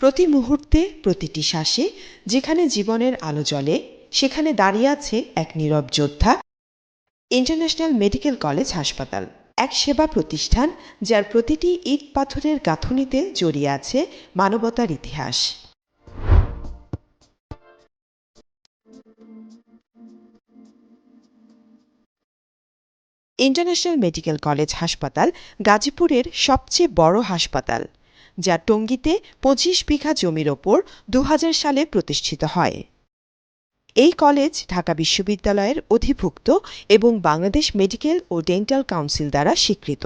প্রতি মুহূর্তে প্রতিটি শ্বাসে, যেখানে জীবনের আলো জ্বলে, সেখানে দাঁড়িয়ে আছে এক নীরব যোদ্ধা, ইন্টারন্যাশনাল মেডিকেল কলেজ হাসপাতাল। এক সেবা প্রতিষ্ঠান যার প্রতিটি ইট পাথরের গাঁথুনিতে জড়িয়ে আছে মানবতার ইতিহাস। ইন্টারন্যাশনাল মেডিকেল কলেজ হাসপাতাল গাজীপুরের সবচেয়ে বড় হাসপাতাল। যা টঙ্গীতে পঁচিশ বিঘা জমির ওপর দু হাজার সালে প্রতিষ্ঠিত হয়। এই কলেজ ঢাকা বিশ্ববিদ্যালয়ের অধিভুক্ত এবং বাংলাদেশ মেডিকেল ও ডেন্টাল কাউন্সিল দ্বারা স্বীকৃত।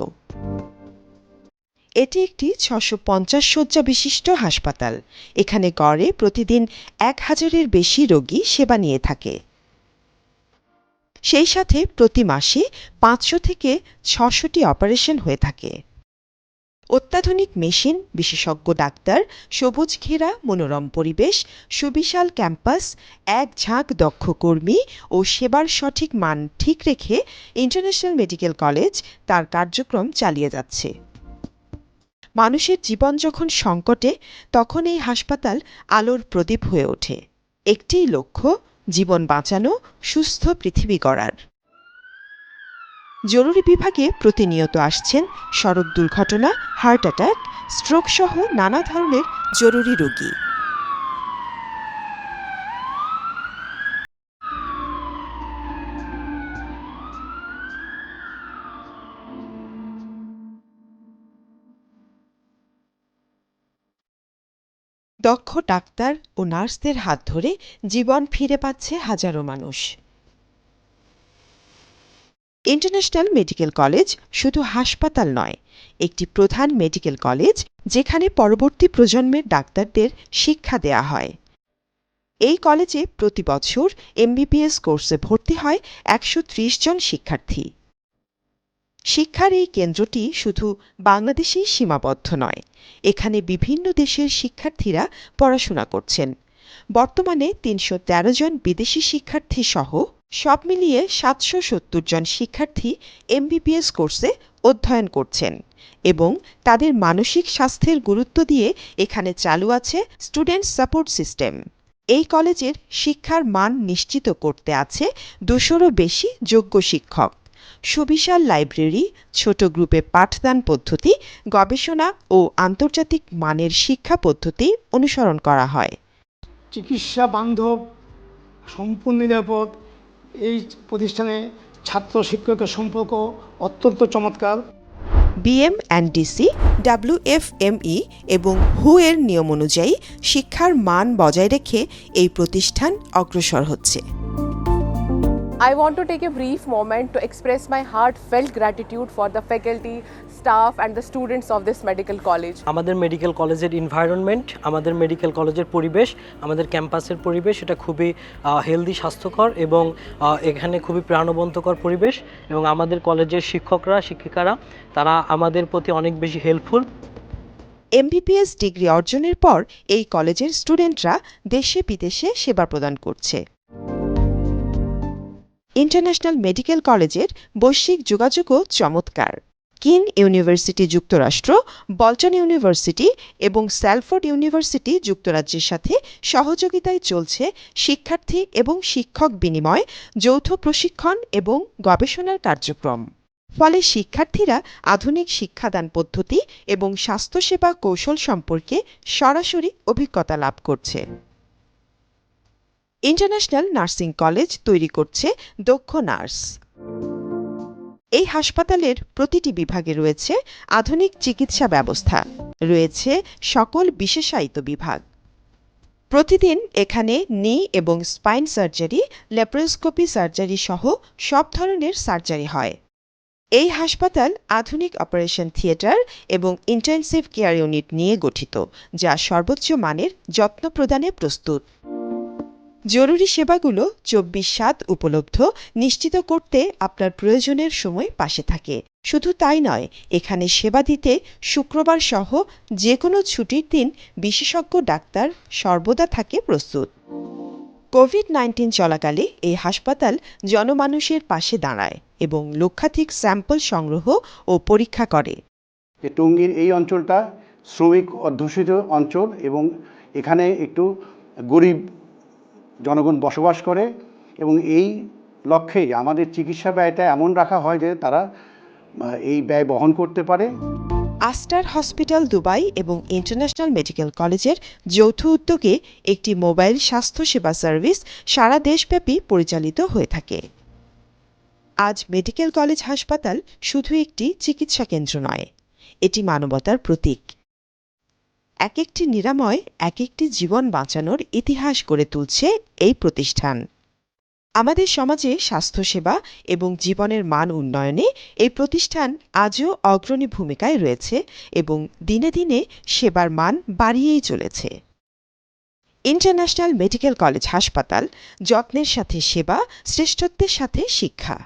এটি একটি ছশো পঞ্চাশ শয্যা বিশিষ্ট হাসপাতাল। এখানে গড়ে প্রতিদিন এক হাজারের বেশি রোগী সেবা নিয়ে থাকে। সেই সাথে প্রতি মাসে পাঁচশো থেকে ছশোটি অপারেশন হয়ে থাকে। অত্যাধুনিক মেশিন, বিশেষজ্ঞ ডাক্তার, সবুজ ঘেরা, মনোরম পরিবেশ, সুবিশাল ক্যাম্পাস, এক ঝাঁক দক্ষ কর্মী ও সেবার সঠিক মান ঠিক রেখে ইন্টারন্যাশনাল মেডিকেল কলেজ তার কার্যক্রম চালিয়ে যাচ্ছে। মানুষের জীবন যখন সংকটে, তখন এই হাসপাতাল আলোর প্রদীপ হয়ে ওঠে। একটিই লক্ষ্য, জীবন বাঁচানো, সুস্থ পৃথিবী গড়ার। জরুরি বিভাগে প্রতিনিয়ত আসছেন সড়ক দুর্ঘটনা, হার্ট অ্যাটাক, স্ট্রোক সহ নানা ধরনের জরুরি রোগী। দক্ষ ডাক্তার ও নার্সদের হাত ধরে জীবন ফিরে পাচ্ছে হাজারো মানুষ। ইন্টারন্যাশনাল মেডিকেল কলেজ শুধু হাসপাতাল নয়, একটি প্রধান মেডিকেল কলেজ যেখানে পরবর্তী প্রজন্মের ডাক্তারদের শিক্ষা দেয়া হয়। এই কলেজে প্রতি বছর এমবিবিএস কোর্সে ভর্তি হয় একশো ত্রিশ জন শিক্ষার্থী। শিক্ষার এই কেন্দ্রটি শুধু বাংলাদেশেই সীমাবদ্ধ নয়, এখানে বিভিন্ন দেশের শিক্ষার্থীরা পড়াশোনা করছেন। বর্তমানে তিনশো তেরো জন বিদেশি শিক্ষার্থী সহ সব মিলিয়ে সাতশো সত্তর জন শিক্ষার্থী এমবিবিএস কোর্সে অধ্যয়ন করছেন এবং তাদের মানসিক স্বাস্থ্যের গুরুত্ব দিয়ে এখানে চালু আছে স্টুডেন্ট সাপোর্ট সিস্টেম। এই কলেজের শিক্ষার মান নিশ্চিত করতে আছে দুশোরও বেশি যোগ্য শিক্ষক। সুবিশাল লাইব্রেরি, ছোট গ্রুপে পাঠদান পদ্ধতি, গবেষণা ও আন্তর্জাতিক মানের শিক্ষা পদ্ধতি অনুসরণ করা হয়। চিকিৎসা বান্ধব, সম্পূর্ণ নিরাপদ এই প্রতিষ্ঠানে ছাত্র শিক্ষকের সম্পর্ক অত্যন্ত চমৎকার। বিএম ডিসি ডাব্লিউএফএমই এবং হু এর নিয়ম অনুযায়ী শিক্ষার মান বজায় রেখে এই প্রতিষ্ঠান অগ্রসর হচ্ছে। I want to take a brief moment to express my heartfelt gratitude for the faculty, staff, and the students of this medical college. আমাদের মেডিকেল কলেজের এনভায়রনমেন্ট আমাদের মেডিকেল কলেজের পরিবেশ আমাদের ক্যাম্পাসের পরিবেশ এটা খুবই হেলদি স্বাস্থ্যকর এবং এখানে খুবই প্রাণবন্তকর পরিবেশ এবং আমাদের কলেজের শিক্ষকরা শিক্ষিকারা তারা আমাদের প্রতি অনেক বেশি হেল্পফুল এমবিবিএস ডিগ্রি অর্জনের পর এই কলেজের স্টুডেন্টরা দেশে বিদেশে সেবা প্রদান করছে ইন্টারন্যাশনাল মেডিকেল কলেজের বৈশ্বিক যোগাযোগও চমৎকার। কিন ইউনিভার্সিটি যুক্তরাষ্ট্র, বলটন ইউনিভার্সিটি এবং স্যালফোর্ড ইউনিভার্সিটি যুক্তরাজ্যের সাথে সহযোগিতায় চলছে শিক্ষার্থী এবং শিক্ষক বিনিময়, যৌথ প্রশিক্ষণ এবং গবেষণার কার্যক্রম। ফলে শিক্ষার্থীরা আধুনিক শিক্ষাদান পদ্ধতি এবং স্বাস্থ্যসেবা কৌশল সম্পর্কে সরাসরি অভিজ্ঞতা লাভ করছে। ইন্টারন্যাশনাল নার্সিং কলেজ তৈরি করছে দক্ষ নার্স। এই হাসপাতালের প্রতিটি বিভাগে রয়েছে আধুনিক চিকিৎসা ব্যবস্থা। রয়েছে সকল বিশেষায়িত বিভাগ। প্রতিদিন এখানে নি এবং স্পাইন সার্জারি, ল্যাপ্রোস্কোপি সার্জারি সহ সব ধরনের সার্জারি হয়। এই হাসপাতাল আধুনিক অপারেশন থিয়েটার এবং ইন্টেনসিভ কেয়ার ইউনিট নিয়ে গঠিত, যা সর্বোচ্চ মানের যত্ন প্রদানে প্রস্তুত। জরুরি সেবাগুলো চব্বিশ সাত উপলব্ধ, নিশ্চিত করতে আপনার প্রয়োজনের সময় পাশে থাকে। শুধু তাই নয়, এখানে সেবা দিতে শুক্রবার সহ যে কোনো ছুটির দিন বিশেষজ্ঞ ডাক্তার সর্বদা থাকে প্রস্তুত। কোভিড নাইন্টিন চলাকালে এই হাসপাতাল জনমানুষের পাশে দাঁড়ায় এবং লক্ষাধিক স্যাম্পল সংগ্রহ ও পরীক্ষা করে। টঙ্গীর এই অঞ্চলটা শ্রমিক অধ্যুষিত অঞ্চল এবং এখানে একটু গরিব জনগণ বসবাস করে এবং এই লক্ষ্যেই আমাদের চিকিৎসা ব্যয়টা এমন রাখা হয় যে তারা এই ব্যয় বহন করতে পারে। আস্টার হসপিটাল দুবাই এবং ইন্টারন্যাশনাল মেডিকেল কলেজের যৌথ উদ্যোগে একটি মোবাইল স্বাস্থ্যসেবা সার্ভিস সারা দেশব্যাপী পরিচালিত হয়ে থাকে। আজ মেডিকেল কলেজ হাসপাতাল শুধু একটি চিকিৎসা কেন্দ্র নয়, এটি মানবতার প্রতীক। এক একটি নিরাময় এক একটি জীবন বাঁচানোর ইতিহাস গড়ে তুলছে এই প্রতিষ্ঠান। আমাদের সমাজে স্বাস্থ্যসেবা এবং জীবনের মান উন্নয়নে এই প্রতিষ্ঠান আজও অগ্রণী ভূমিকায় রয়েছে এবং দিনে দিনে সেবার মান বাড়িয়েই চলেছে। ইন্টারন্যাশনাল মেডিকেল কলেজ হাসপাতাল যত্নের সাথে সেবা, শ্রেষ্ঠত্বের সাথে শিক্ষা।